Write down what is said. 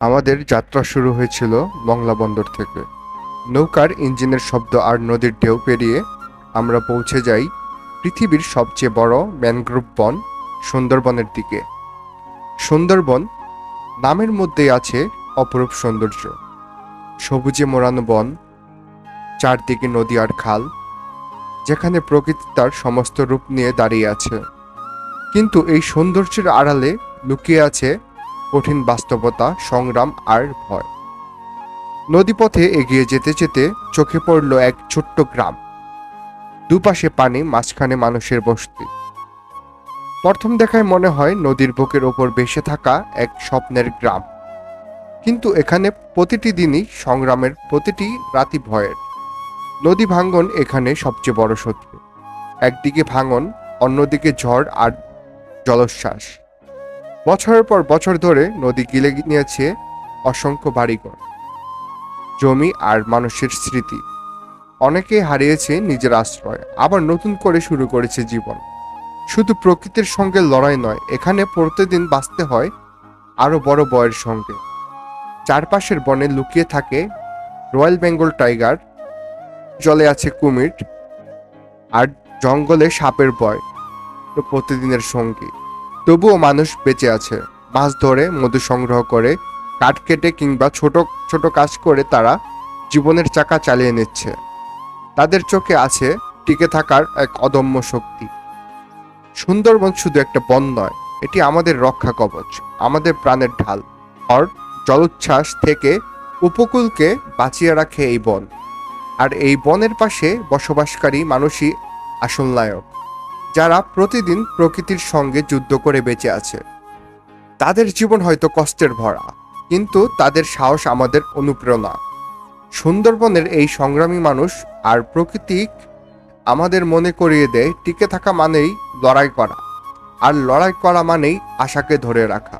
আমাদের যাত্রা শুরু হয়েছিল মংলা বন্দর থেকে। নৌকার ইঞ্জিনের শব্দ আর নদীর ঢেউ পেরিয়ে আমরা পৌঁছে যাই পৃথিবীর সবচেয়ে বড় ম্যানগ্রোভ বন সুন্দরবনের দিকে। সুন্দরবন নামের মধ্যেই আছে অপরূপ সৌন্দর্য। সবুজে মোড়ানো বন, চারদিকে নদী আর খাল, যেখানে প্রকৃতি তার সমস্ত রূপ নিয়ে দাঁড়িয়ে আছে। কিন্তু এই সৌন্দর্যের আড়ালে লুকিয়ে আছে কঠিন বাস্তবতা, সংগ্রাম আর ভয়। নদীপথে এগিয়ে যেতে যেতে চোখে পড়ল এক ছোট্ট গ্রাম। দুপাশে পানি, মাঝখানে মানুষের বসতি। প্রথম দেখায় মনে হয় নদীর বুকের ওপর ভেসে থাকা এক স্বপ্নের গ্রাম। কিন্তু এখানে প্রতিটি দিনই সংগ্রামের প্রতিটি রাতি ভয়ের। নদী ভাঙ্গন এখানে সবচেয়ে বড় শত্রু। একদিকে ভাঙন, অন্যদিকে ঝড় আর জলোচ্ছ্বাস। বছরের পর বছর ধরে নদী গিলে নিয়েছে অসংখ্য বাড়িঘর, জমি আর মানুষের স্মৃতি। অনেকে হারিয়েছে নিজের আশ্রয়, আবার নতুন করে শুরু করেছে জীবন। শুধু প্রকৃতির সঙ্গে লড়াই নয়, এখানে প্রতিদিন বাঁচতে হয় আরও বড় বয়ের সঙ্গে। চারপাশের বনে লুকিয়ে থাকে রয়্যাল বেঙ্গল টাইগার, জলে আছে কুমির আর জঙ্গলে সাপের বয়, প্রতিদিনের সঙ্গী। তবুও মানুষ বেঁচে আছে। মাছ ধরে, মধু সংগ্রহ করে, কাঠ কেটে কিংবা ছোট ছোট কাজ করে তারা জীবনের চাকা চালিয়ে নিচ্ছে। তাদের চোখে আছে টিকে থাকার এক অদম্য শক্তি। সুন্দরবন শুধু একটা বন নয়, এটি আমাদের রক্ষা কবচ, আমাদের প্রাণের ঢাল। আর জলোচ্ছ্বাস থেকে উপকূলকে বাঁচিয়ে রাখে এই বন। আর এই বনের পাশে বসবাসকারী মানুষই আসল নায়ক। যারা প্রতিদিন প্রকৃতির সঙ্গে যুদ্ধ করে বেঁচে আছে। তাদের জীবন হয়তো কষ্টের ভরা, কিন্তু তাদের সাহস আমাদের অনুপ্রেরণা। সুন্দরবনের এই সংগ্রামী মানুষ আর প্রকৃতিক আমাদের মনে করিয়ে দেয়, টিকে থাকা মানেই লড়াই করা, আর লড়াই করা মানেই আশাকে ধরে রাখা।